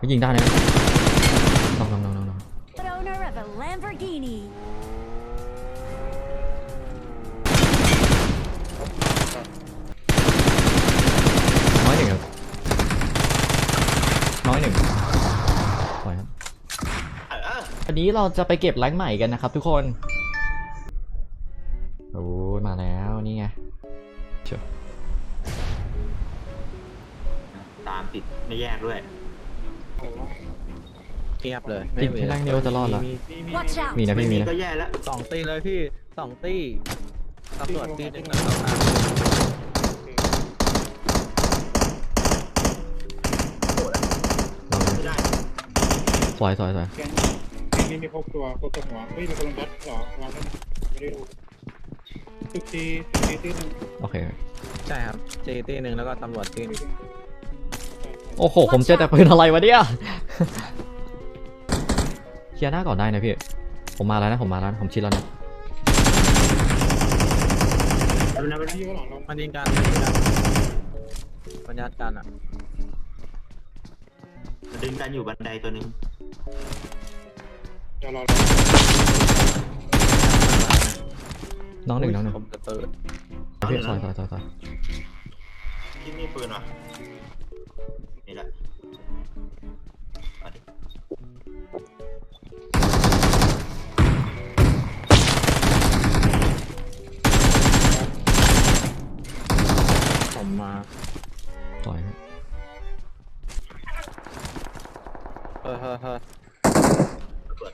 ก็ยิงได้นะน้องน้องน้องน้องน้อง owner of a Lamborghini. น้อยหนึ่งครับน้อยหนึ่งปล่อยครับเออวันนี้เราจะไปเก็บแรงค์ใหม่กันนะครับทุกคนโอ้ยมาแล้วนี่ไงเชียวตามติดไม่แยกด้วย เงียบเลยจริงที่แรกนี่ว่าจะรอดเหรอมี Watch out. มีนะไม่พี่มีมีนะก็แย่แล้วสองตีเลยพี่สองตีตำรวจตีหนึ่งแล้วก็ตามลองดูไม่ได้สวยสวยสวยแกงแกงนี่มีพกตัวพกตัวหัวเฮ้ยมีคนลงยัดเหรอวางไว้ไม่ได้ดูตึกทีตึกทีที่หนึ่งโอเค ใช่ครับเจตีหนึ่งแล้วก็ตำรวจตีหนึ่ง โอ้โห ผมเจอแต่ปืนอะไรวะเนี่ยเคลียร์หน้าก่อนได้นะพี่ ผมมาแล้วนะ ผมมาแล้วนะ ผมชิดแล้วนะแล้วนะที่ก็หลังเรามันยิงกันมันยิงกันมันยัดกันอะมันดึงกันอยู่บันไดตัวหนึงเดี๋ยวรอน้องหนึ่งน้องหนึ่งผมจะเปิดพี่ซอยซอยซอยซอยที่มีปืนวะ มมาซอยครับเฮ้ยเฮ้ยเฮ้ยระเบิด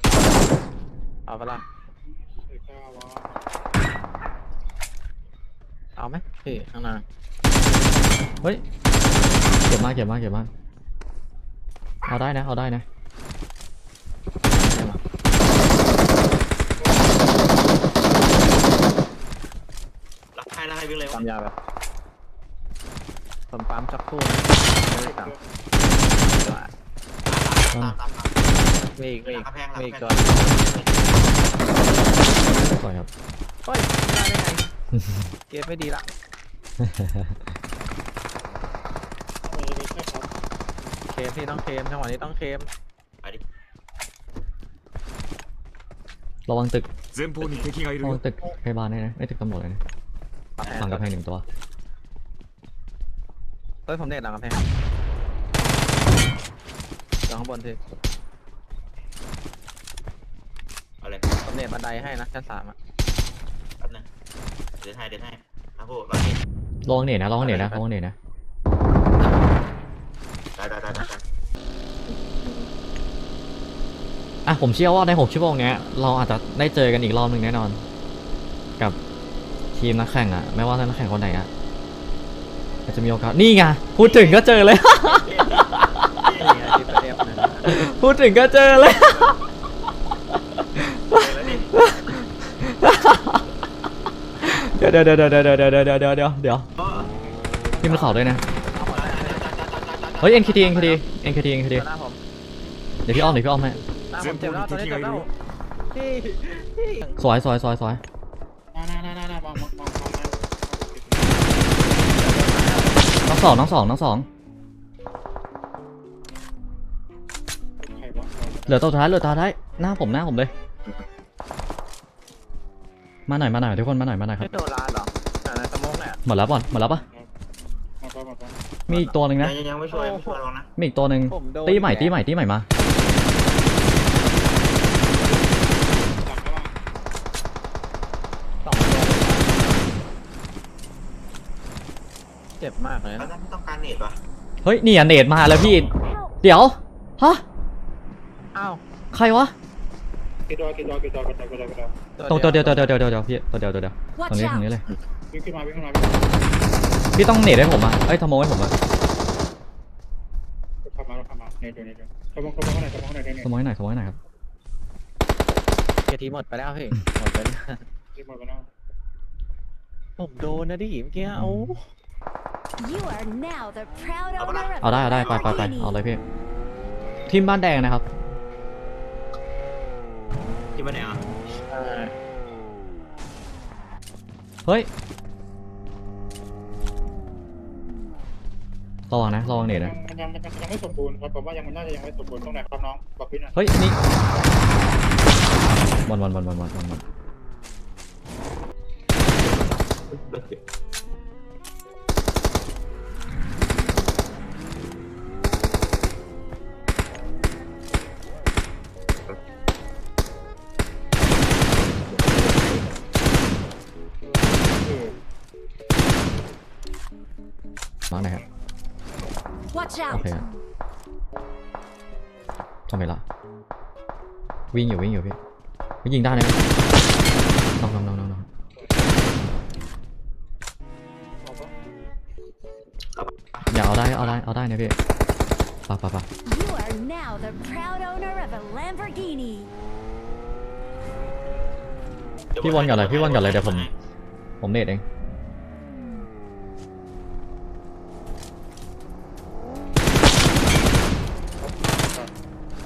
เอาไปะละเอกก้าวะเอาไหมพี่ข้างหน้าเฮ้ยเก็บมากเก็บมากเก็บมากเอาได้นะเอาได้นะได้มารับให้แล้วให้วิ่งเลยวะปั๊มยาไป ผมปั๊มจักรคู่นะไม่ได้ตาม ตามตามตาม มีอีกมีอีก หลังกำแพงหลัง มีอีก กำแพง ตัว ซอยครับ เฮ้ยได้ได้ไงเกมไม่ดีละ เออใช่ครับ เคมพี่ต้องเคมจังหวะนี้ต้องเคม ไปดิ ระวังตึก 前方に敵がいる ระวั よ งตึกพยาบาลด้วยนะ ไม่ตึกตำรวจเลยนะ ปัดแทน หลังกำแพงหนึ่งตัว เฮ้ยผมเด็ดหลังกำแพงหลังข้างบนทีเอาเลยผมเด็ดบันไดให้นะชั้นสามอะแป๊บนึงเดินให้เดินให้นะพูดว่าเห็นระวังเหน็ตนะระวังเหน็ตนะระวังเหน็ตนะได้ได้ได้ได้ได้อะผมเชื่อว่าในหกชั่วโมงเนี้ยเราอาจจะได้เจอกันอีกรอบหนึ่งแน่นอน กับทีมนักแข่งอะไม่ว่านักแข่งคนไหนอะ อาจจะมีโอกาสนี่ไงพูดถึงก็เจอเลยนี่ไงที่ประเดฟนะพูดถึงก็เจอเลยแล้วนี่เดี๋ยวเดี๋ยวเดี๋ยวเดี๋ยวเดี๋ยวเดี๋ยวเดี๋ยวเดี๋ยวเดี๋ยวเดี๋ยวเออพี่มันเข่าด้วยนะเอาหมดแล้วเฮ้ย NKT NKT NKT NKT หน้าผมเดี๋ยวพี่อ้อมเดี๋ยวพี่อ้อมให้หน้าผมเจ็บแล้วตอนนี้เจ็บแล้วพี่พี่ สวยสวยสวยสวย หน้าหน้าหน้าหน้าหน้ามองมองมองมอง น้อง สองน้องสองน้องสองใครวะเหลือตัวท้ายเหลือตัวท้ายหน้าผมหน้าผมเลย มาหน่อยมาหน่อยทุกคนมาหน่อยมาหน่อยครัไม่บโดนลานหรออ่าในสมองเนี่ยหมดแล้วป่ะหมดแล้วป่ะมาต่อมาต่อมีอีกตัวหนึ่งยันะงยังยังไม่ช่วยไม่ช่วยลองนะมีอีกตัวหนึ่งผมโดนตีใหม่ตีใหม่ตีใหม่มา หลังข้างล่าง สองตัวเจ็บมากเลยแล้วนะถ้าไม่ต้องการเน็ตวะเฮ้ยนี่อะเนตมาแล้วพี่ เดี๋ยวฮะอ้าวใครวะกิดดอยกิดดอยกิดดอยกิดดอยกิดดอยกิดดอยตรงตัวเดียวตัวเดียวตัวเดียวตัวเดียวพี่ตัวเดียวตัวเดียวตรง Watch นี้ตรงนี้ out. เลยวิ่งขึ้นมาวิ่งขึ้นมาวิ่งขึ้นมาพี่ต้องเนตให้ผมอะเอ้ยทำโมให้ผมอะขับมาขับมาเนี่ยเดี๋ยวเดี๋ยวขมองขมองข้างในขมองข้างในเนี่ยทำโมให้หน่อยทำโมให้หน่อยครับเกียร์ทีหมดไปแล้วพี่หมดไปแล้วรีบมาไปแล้วผมโดนนะดิเมื่อกี้เอา เอาได้ a เอาได้ไปไปไป Lamborghini. เอาเลยพี่ทีมบ้านแดงนะครับที่บ้านไหนอะเออเฮ้ยระวังนะระวังเน็ตนะมันยังมันยังมันยังไม่สมบูรณ์ครับผมว่ายังมันน่าจะยังไม่สมบูรณ์ตรงไหนครับน้องบอกพี่หน่อยเฮ้ยนี่บอลบอลบอลบอลบอลบอล โอ out! เคครับทำไมล่ะ วิ่งอยู่วิ่งอยู่พี่ไม่ยิงได้นะน้องน้องน้องน้องน้องบอกว่าอย่าเอาได้เอาได้เอาได้นะพี่ปะปะปะ You are now the proud owner of a Lamborghini. พี่บอลก่อนเลยพี่บอลก่อนเลยเดี๋ยวผม ผมเน็ตเอง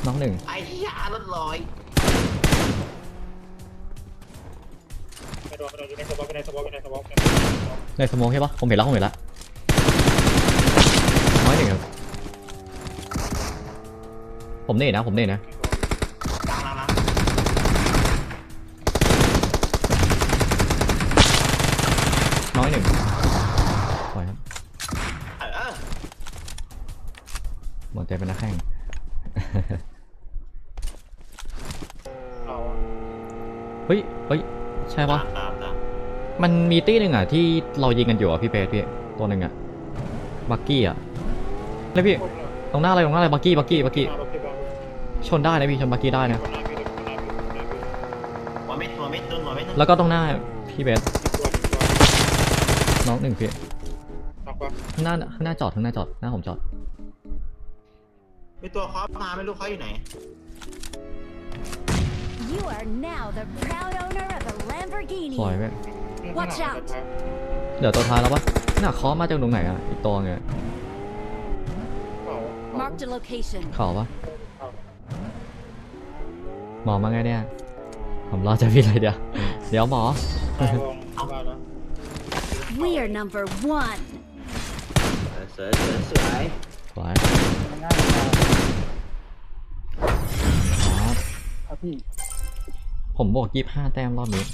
น้องหนึ่งไอ้เหี้ยรถลอยไม่โดนไม่โดนอยู่ในสวอปอยู่ในสวอปอยู่ในสวอปในสโมองใช่ปะผมเห็นแล้วผมเห็นแล้วน้อยหนึ่งครับผมเน็ตนะผมเน็ตนะกลางแล้วนะน้อยหนึ่งปล่อยครับเออหมดใจเป็นนักแข่ง เราเฮ้ยเฮ้ยใช่ปะตามตามตามมันมีตี้หนึ่งอะที่เรายิงกันอยู่อะพี่เปรตพี่ตัวหนึ่งอะบักกี้อะแล้วพี่คนเลยตรงหน้าอะไรตรงหน้าอะไรบักกี้บักกี้บักกี้มาบอกพี่บอกชนได้นะพี่ชนบักกี้ได้นะคนหน้าพี่คนหน้าพี่คนหน้าพี่หัวเม็ดหัวเม็ดโดนหัวเม็ดแล้วก็ตรงหน้าพี่เบสตัวตัวน้องหนึ่งพี่นักว่าข้างหน้าข้างหน้าจอดข้างหน้าจอดหน้าผมจอด มีตัวเคอมาไม่รู้เขาอยู่ไหน You are now the proud owner of a สวย Lamborghini. เว้ย Watch out เหลือตัวท้ายแล้วปะน่าเคาะมาจากตรงไหนอะ อีกตัวไงเขา Marked a location. เข่าปะเขาหมอมาไงเนี่ย ผมรอจะพี่เลยเดี๋ยว เดี๋ยวหมอเขาวงมาแล้ว We are number one. สวยสวยสวย สวยมันง่ายมากครับครับพี่ ผมบวกยี่ห้าแต้มรอบนี้